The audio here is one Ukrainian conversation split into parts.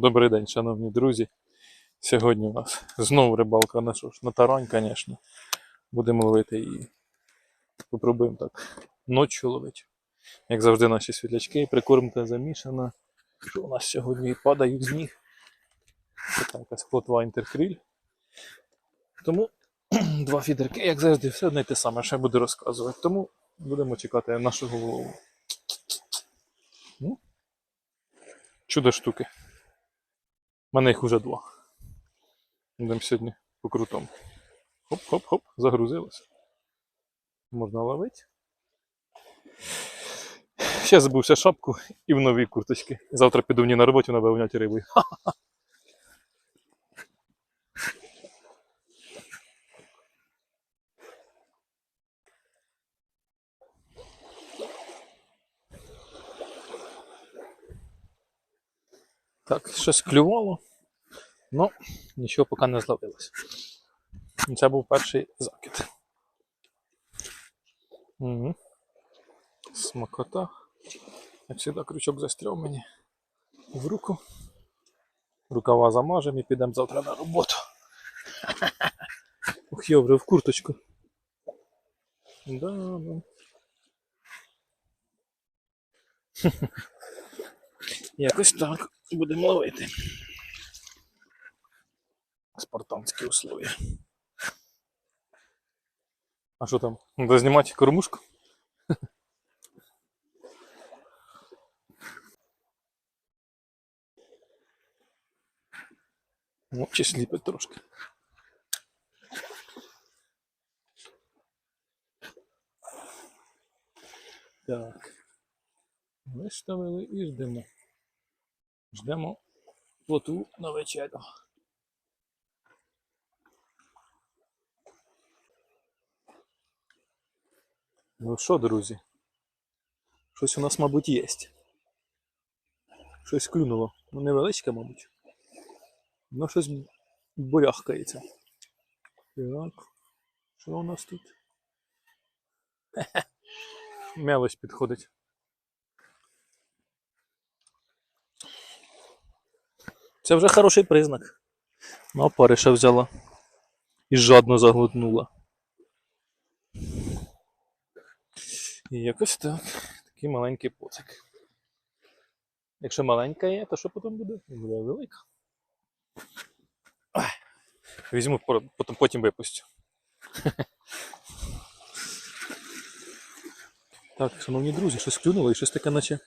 Добрий день, шановні друзі. Сьогодні у нас знову рибалка на що ж, на тарань, звісно. Будемо ловити її. Попробуємо так. Ночі ловити. Як завжди, наші світлячки. Прикормка замішана. Що у нас сьогодні падають з ніг. Така якась плотва інтеркриль. Тому два фідерки, як завжди, все одне те саме, ще буду розказувати. Тому будемо чекати нашого лову. Ну, Чудо штуки. Мене їх уже два. Будемо сьогодні по крутому. Хоп-хоп-хоп, загрузилося. Можна ловити. Ще забувся шапку і в новій курточки. Завтра піду в ній на роботі вона вивняти рибою. Так, щось клювало. Ну, нічого поки не зловилось. Це був перший закид. Угу. Смакота. Як завжди, крючок застряв мені в руку. Рукава замажемо і підемо завтра на роботу. Ух, йобре, в курточку. Да, да. Якось так будемо ловити. Спартанські условия. А що там? Надо знімати кормушку? Ну, чи сліпить трошки. Так. Виставили і ждемо. Ждемо плоту на вечерю. Ну що, друзі? Щось у нас, мабуть, є. Щось клюнуло. Ну, невеличке, мабуть. Ну, щось буряхкається. Так. Що у нас тут? Хе-хе. Мелось підходить. Це вже хороший признак. Ну, париша взяла. І жадно заглотнула. І якось так. Такий маленький поцик. Якщо маленька є, то що потім буде? Буде велика. Візьму, потім, потім випустю. Так, шановні друзі, щось клюнуло і щось таке, наче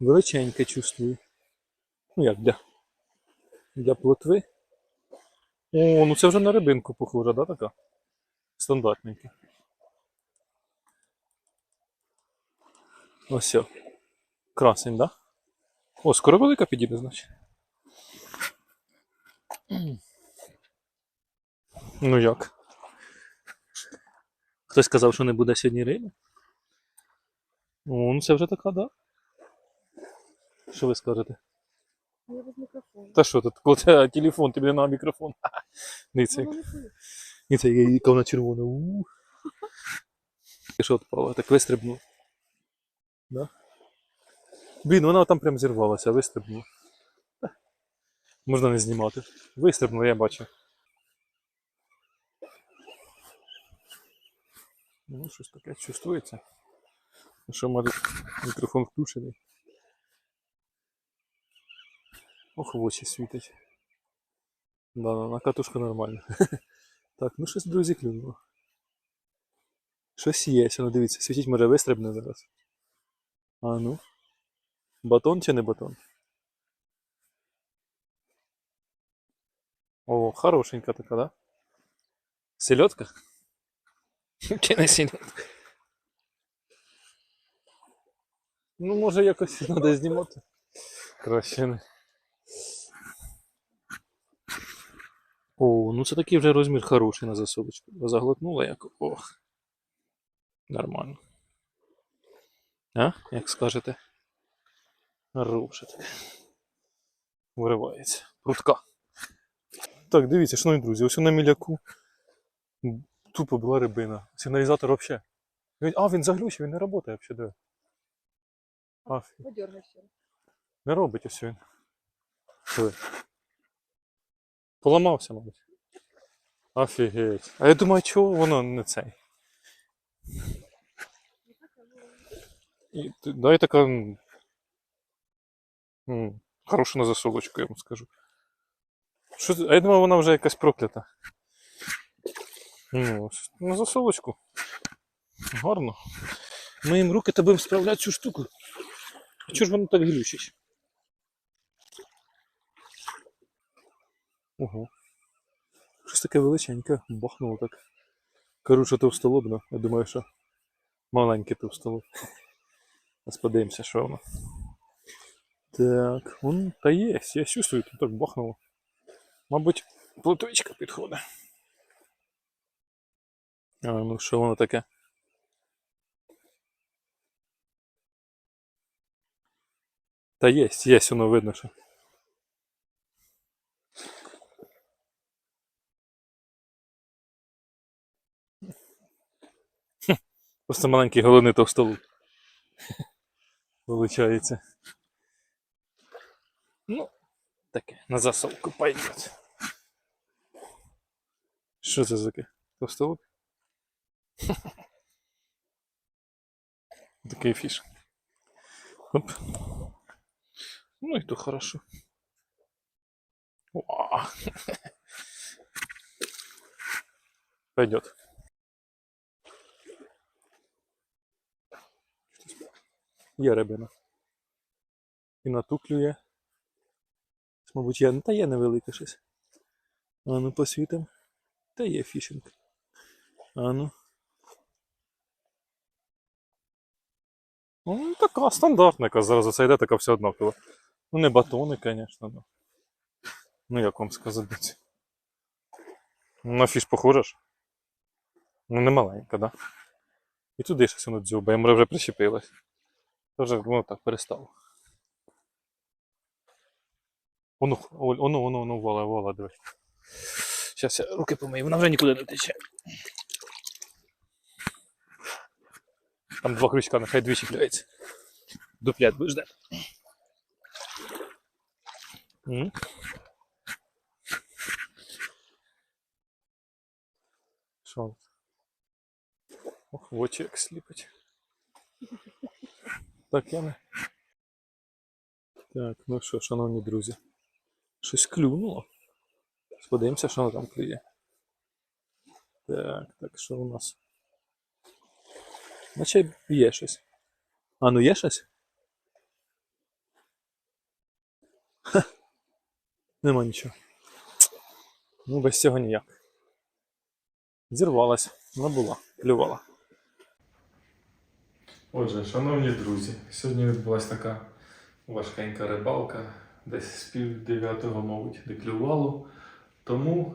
величеньке чувствую. Ну як для, для плотви. О, ну це вже на рибинку похоже, да, така? Стандартненька. Ось. все. Красень, да? О, скоро велика підійде, значить. Ну як? Хтось сказав, що не буде сьогодні риби? О, ну це вже така, да? Що ви скажете? Я без мікрофону. Та що тут, коли тебе телефон, тобі на мікрофон. Дивіться, як- дивіться, яка вона червона. У. І що отпала? Так вистрибнув. Да? Блін, вона там прям зірвалася, вистрибнула. Можна не знімати. Вистрибнула, я бачу. Ну, щось таке чувствується. Що може мікрофон включений. Ох, в очі світить. Да, на катушка нормально. Так, ну щось, друзі, клюнуло. Щось є, ну дивіться, світіть може вистрибне зараз. А ну. Батон чи не батон? О, хорошенька така, да? Сельодка? Чи не сельодка? Ну, може якось треба знімати. Краще не. О, ну це такий вже розмір хороший на засолочку. Заглотнула як. Ох. Нормально. А? Як скажете? Хороше таке. Виривається. Прутка. Так, дивіться, шановні друзі, ось на міляку тупо була рибина. Сигналізатор взагалі. Він- А, він заглючив, він не працює взагалі, диви. А, Подергай ще. не робить ось він. Що? Поламався, мабуть. Офігеть. А я думаю, чого воно не цей. І, дай така. м, на засолочку, я вам скажу. Що, а я думав, вона вже якась проклята. Ну, на засолочку. Гарно. Ми їм руки будемо справляти цю штуку. А чого ж воно так глючить? Ого. Щось таке величеньке, бахнуло так. Коротше, товстолобно. Я думаю, що маленький товстолоб. Зараз подивимося, що воно. Так, он та є, я чувствую, тут так бахнуло. Мабуть, плоточка підходить. А, ну що воно таке? Та є, є, воно видно, що. Просто маленький головний товстолоб. Получається. Ну, таке, на засолку пойдет. Що це за таке? Товстолоб? Такий фіш. Оп. Ну и то хорошо. Пойдет. Є рибина. І на ту клює. Мабуть, я, ну, та є невелике щось. А ну посвітим. Та є фішинг. А ну. Така стандартна, яка зараз оце йде, така все однакова. Ну, не батони, звісно. Ну. ну, як вам сказати. На фіш похоже ж. Ну, не маленька, да? І туди щось воно дзьобає, може вже прищепилось. То вже воно так перестало. Воно, Оль, воно, воно, вола, вола, дивись. Зараз я руки помию, вона вже нікуди не тече. Там два крючка, нехай дві чіпляється. Дуплет будеш де. М. Що? Ох, в очі як сліпить. Так, я не. Так, ну що, шановні друзі. Щось клюнуло. Подивимося, що воно там клює. Так, так, що у нас? Наче є щось. А ну є щось? Ха. Нема нічого. Ну, без цього ніяк. Зірвалась, вона була, клювала. Отже, шановні друзі, сьогодні відбулася така важкенька рибалка, десь з пів дев'ятого, мабуть, не клювало. Тому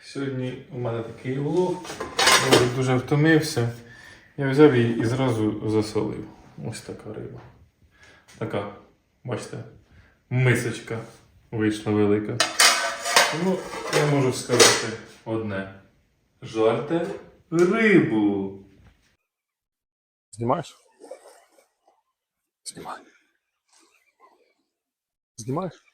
сьогодні у мене такий улов. Я дуже втомився. Я взяв її і зразу засолив. Ось така риба. Така, бачите, мисочка вийшла велика. Тому я можу сказати одне. Жарте рибу. Знімаєш? Знімай. Знімаєш?